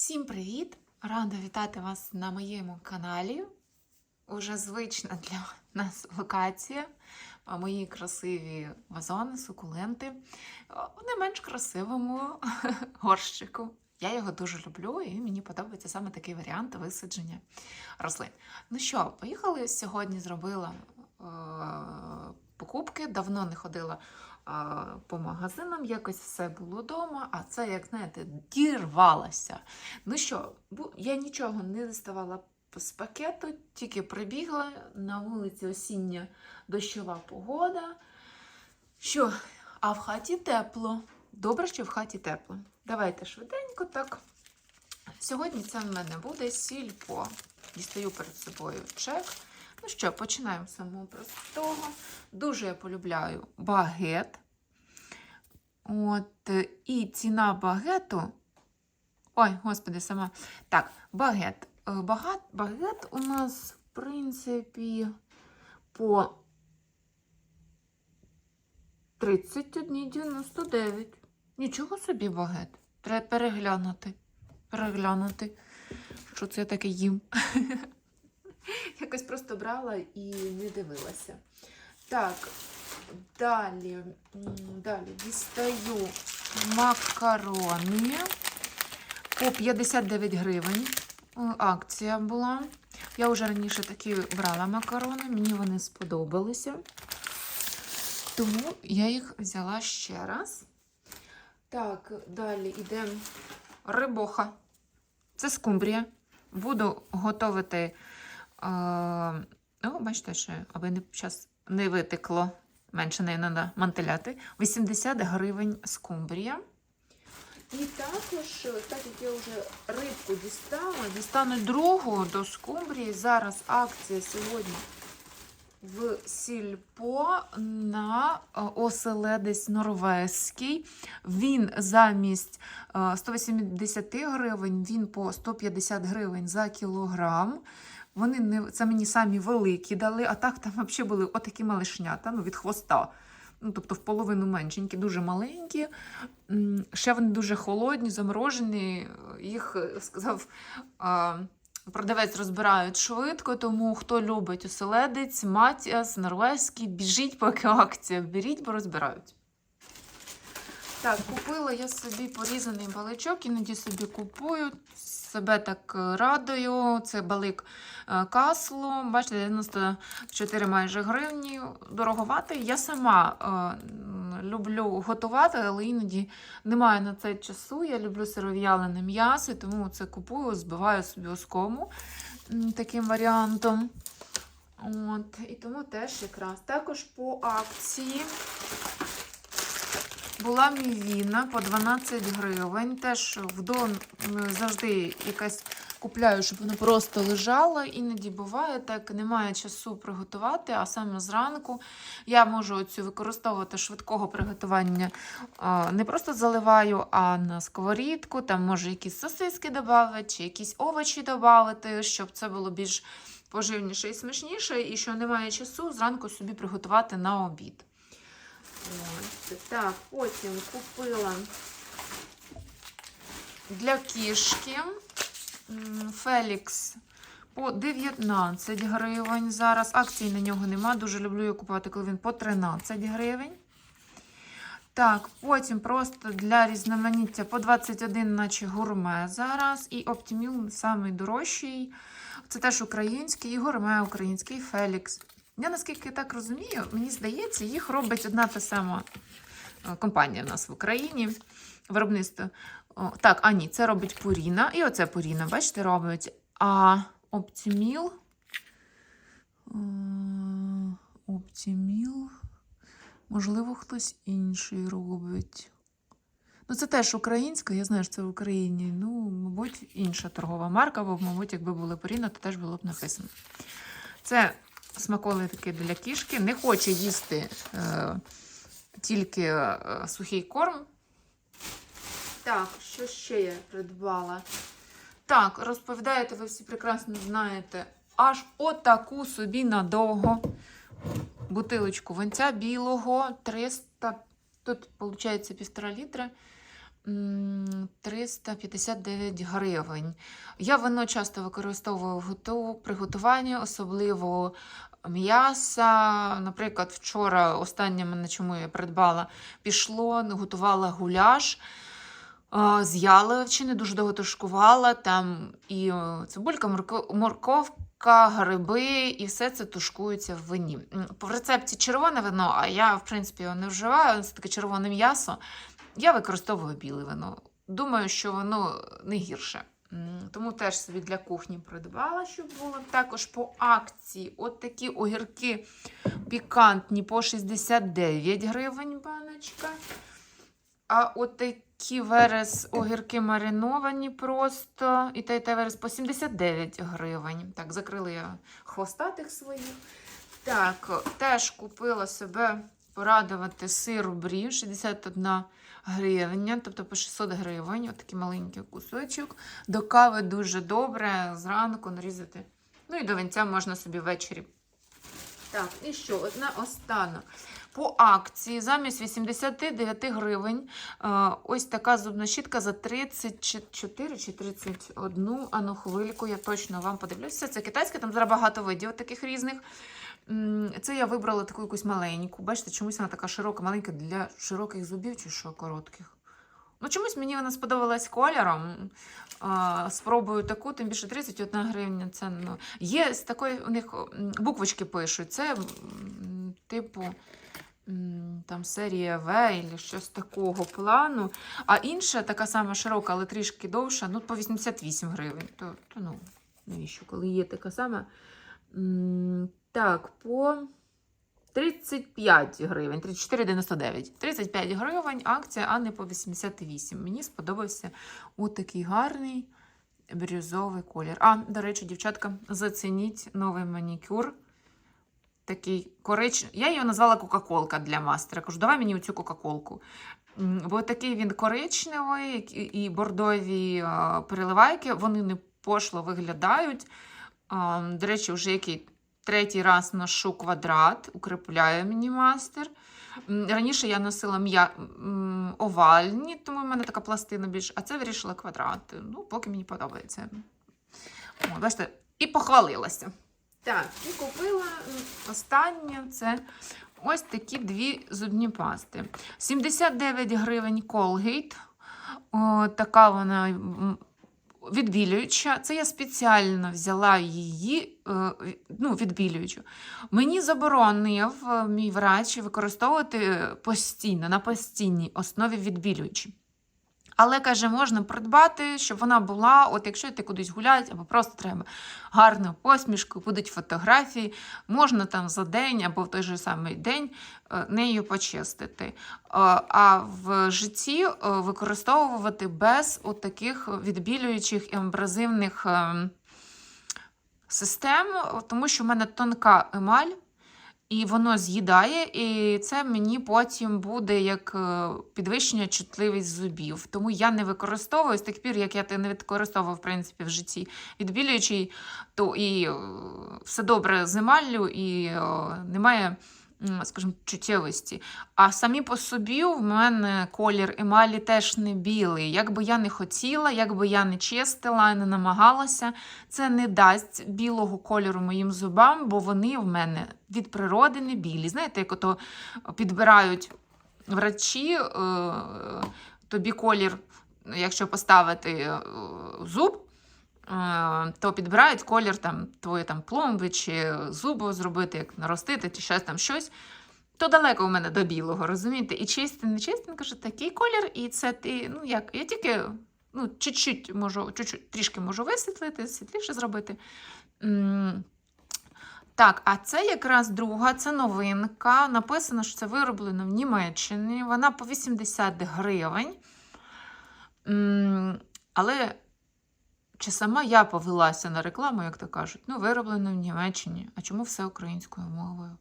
Всім привіт! Рада вітати вас на моєму каналі. Уже звична для нас локація. Мої красиві вазони, сукуленти в не менш красивому горщику. Я його дуже люблю і мені подобається саме такий варіант висадження рослин. Ну що, поїхали сьогодні зробила покупки. Давно не ходила а, по магазинам, якось все було вдома, а це, як знаєте, дірвалося. Ну що, я нічого не доставала з пакету, тільки прибігла на вулиці осіння дощова погода. Що, а в хаті тепло. Добре, що в хаті тепло. Давайте швиденько так. Сьогодні це в мене буде сільпо. Дістаю перед собою чек. Ну що, починаємо з самого простого. Дуже я полюбляю багет. От, е, і ціна багету. Ой, господи, сама. Так, багет. Е, Багат, багет у нас, в принципі, по 31,99. Нічого собі багет. Треба переглянути. Переглянути, що це таке їм. Якось просто брала і не дивилася. Так, далі, далі дістаю макарони по 59 гривень. Е, Акція була. Я вже раніше такі брала макарони, мені вони сподобалися. Тому я їх взяла ще раз. Так, далі йде рибоха. Це скумбрія. Буду готувати. Е, о, бачите, що аби не, щас не витекло. Менше не треба мантиляти. 80 гривень скумбрія. І також, так як я вже рибку дістала, дістану другу до скумбрії. Зараз акція сьогодні в сільпо на е, оселедець норвезький. Він замість е, 180 гривень, він по 150 гривень за кілограм. Вони не це мені самі великі дали, а так там взагалі були отакі малишнята, ну від хвоста. Ну, тобто в половину меншенькі, дуже маленькі. Ще вони дуже холодні, заморожені. Їх е, сказав. Продавець розбирають швидко, тому хто любить оселедець, матіас, норвезький, біжіть, поки акція, беріть, бо розбирають. Так, купила я собі порізаний баличок, іноді собі купую. Себе так е, радую. Це балик е, касло. Бачите, 94 майже гривні. Дороговатий. Я сама е, люблю готувати, але іноді немає на це часу. Я люблю сиров'ялене м'ясо, тому це купую, збиваю собі оскому таким варіантом. От, і тому теж якраз. Також по акції була мівіна по 12 гривень. Теж вдома завжди якась купляю, щоб вона просто лежала. Іноді буває так, немає часу приготувати, а саме зранку я можу цю використовувати швидкого приготування. Не просто заливаю, а на сковорідку, там може якісь сосиски додати, чи якісь овочі додати, щоб це було більш поживніше і смачніше, і що немає часу зранку собі приготувати на обід. Так, потім купила для кішки Фелікс по 19 гривень. Зараз акції на нього нема. Дуже люблю його купувати, коли він по 13 гривень. Так, потім просто для різноманіття по 21, наче гурме зараз. І Оптіміл самий дорожчий. Це теж український, і гурме український Фелікс. Я наскільки так розумію, мені здається, їх робить одна та сама е, компанія в нас в Україні. Виробництво. О, так, а ні, це робить Пуріна. І оце Пуріна, бачите, робить. А Оптіміл. е, Можливо, хтось інший робить. Ну, це теж українська, я знаю, що це в Україні. Ну, мабуть, інша торгова марка, бо, мабуть, якби була Пуріна, то теж було б написано. Це смаколики для кішки. Не хоче їсти е, тільки е, сухий корм. Так, що ще я придбала? Так, розповідаєте, ви всі прекрасно знаєте, аж отаку собі надовго бутилочку винця білого 300, тут, виходить, півтора літра. М, 359 гривень. Я вино часто використовую при готуванні, особливо м'яса. Наприклад, вчора останнє мене, чому я придбала, пішло, готувала гуляш з яловичини, дуже довго тушкувала. Там і цибулька, морковка, гриби, і все це тушкується в вині. По рецепті червоне вино, а я, в принципі, його не вживаю, це таке червоне м'ясо. Я використовую біле вино. Думаю, що воно не гірше. Тому теж собі для кухні придбала, щоб було. Також по акції от такі огірки пікантні по 69 гривень баночка. А от такі верес огірки мариновані просто. І та, і та верес по 79 гривень. Так, закрили я хвостатих своїх. Так, теж купила себе порадувати сиру брі 61 гривня, тобто по 600 гривень. Отакий маленький кусочок. До кави дуже добре, зранку нарізати. Ну і до венця можна собі ввечері. Так, і що? Одна остання. По акції замість 89 гривень е, ось така зубна щітка за 34 чи 31 ану хвильку. Я точно вам подивлюся. Це китайська, там зараз багато видів таких різних. Це я вибрала таку якусь маленьку. Бачите, чомусь вона така широка, маленька для широких зубів чи що коротких. Ну, чомусь мені вона сподобалась кольором. А, спробую таку, тим більше 31 гривня. Це ну, є з такої у них буквочки пишуть. Це типу там серія В або щось такого плану. А інша така сама широка, але трішки довша, ну по 88 гривень. То, то ну, навіщо, коли є така сама. Так, по 35 гривень, 34,99. 35 гривень акція, а не по 88. Мені сподобався отакий гарний бірюзовий колір. А, до речі, дівчатка, зацініть новий манікюр. Такий коричневий. Я його назвала Кока-Колка для мастера. Кажу, давай мені оцю Кока-Колку. Бо такий він коричневий і бордові переливайки, вони не пошло виглядають. До речі, вже який третій раз ношу квадрат, укріпляє мені мастер. Раніше я носила м'я... овальні, тому в мене така пластина більш, а це вирішила квадрат. Ну, поки мені подобається. О, бачите, і похвалилася. Так, і купила останнє це ось такі дві зубні пасти. 79 гривень Colgate. О, така вона відбілююча. Це я спеціально взяла її, е, ну, відбілюючу. Мені заборонив е, мій врач використовувати постійно, на постійній основі відбілюючі. Але каже, можна придбати, щоб вона була, от якщо ти кудись гуляти, або просто треба гарну посмішку, будуть фотографії, можна там за день або в той же самий день е, нею почистити. Е, А в житті е, використовувати без от відбілюючих і абразивних ем, систем, тому що в мене тонка емаль. І воно з'їдає, і це мені потім буде як е, підвищення чутливість зубів. Тому я не використовую з тих пір, як я не використовував в принципі в житті відбілюючий, то і е, все добре з емаллю, і е, немає, скажімо, чуттєвості. А самі по собі в мене колір емалі теж не білий. Як би я не хотіла, як би я не чистила, не намагалася, це не дасть білого кольору моїм зубам, бо вони в мене від природи не білі. Знаєте, як ото підбирають врачі е, тобі колір, якщо поставити е, зуб. Е, То підбирають колір там, твої там пломби чи зубу зробити, як наростити, чи щось там щось. То далеко у мене до білого, розумієте? І чистий, не чистий, він каже, такий колір, і це ти, ну як, я тільки ну, чуть-чуть можу, чуть-чуть, трішки можу висвітлити, світліше зробити. Так, а це якраз друга, це новинка. Написано, що це вироблено в Німеччині. Вона по 80 гривень. Але чи сама я повелася на рекламу, як то кажуть, ну, вироблено в Німеччині. А чому все українською мовою?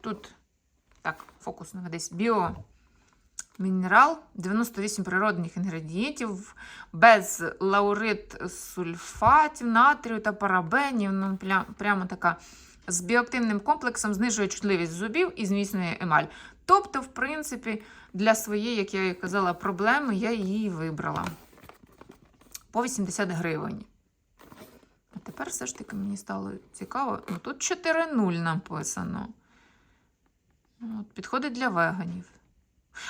Тут так, фокус десь. Біо. Мінерал, 98 природних інгредієнтів, без лаурит сульфатів, натрію та парабенів. Ну, прямо така з біоактивним комплексом знижує чутливість зубів і зміцнює емаль. Тобто, в принципі, для своєї, як я і казала, проблеми я її вибрала по 80 гривень. А тепер все ж таки мені стало цікаво. Ну, тут 4.0 написано. От, підходить для веганів.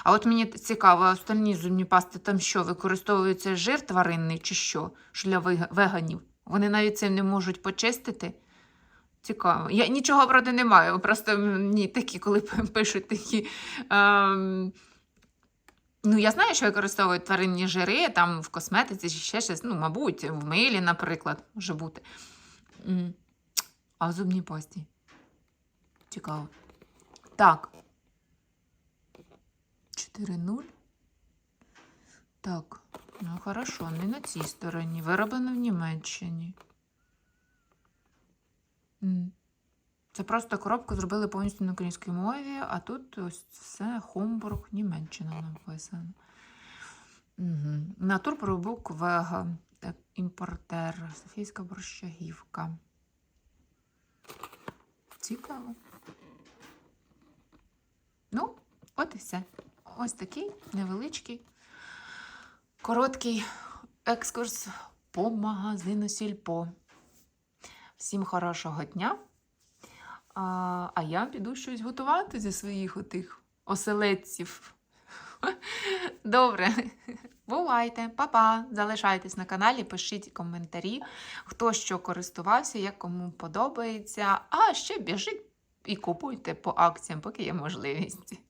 А от мені цікаво, а остальні зубні пасти там що, використовується жир тваринний чи що? Що для веганів? Вони навіть цим не можуть почистити. Цікаво. Я нічого проти не маю. Просто мені такі, коли пишуть такі. Ем... Ну, я знаю, що використовують тваринні жири там в косметиці чи ще щось. Ну, мабуть, в милі, наприклад, може бути. А в зубній пасті. Цікаво. Так. 4-0. Так. Ну, хорошо, не на цій стороні. Вироблено в Німеччині. Це просто коробку зробили повністю на українській мові, а тут ось все Хомбург, Німеччина написано. Угу. Натурпродукт Вега, так, імпортер, Софійська борщагівка. Цікаво. Ну, от і все. Ось такий невеличкий, короткий екскурс по магазину Сільпо. Всім хорошого дня. А, а я піду щось готувати зі своїх отих оселедців. Добре. Бувайте, па-па. Залишайтесь на каналі, пишіть коментарі, хто що користувався, як кому подобається. А ще біжіть і купуйте по акціям, поки є можливість.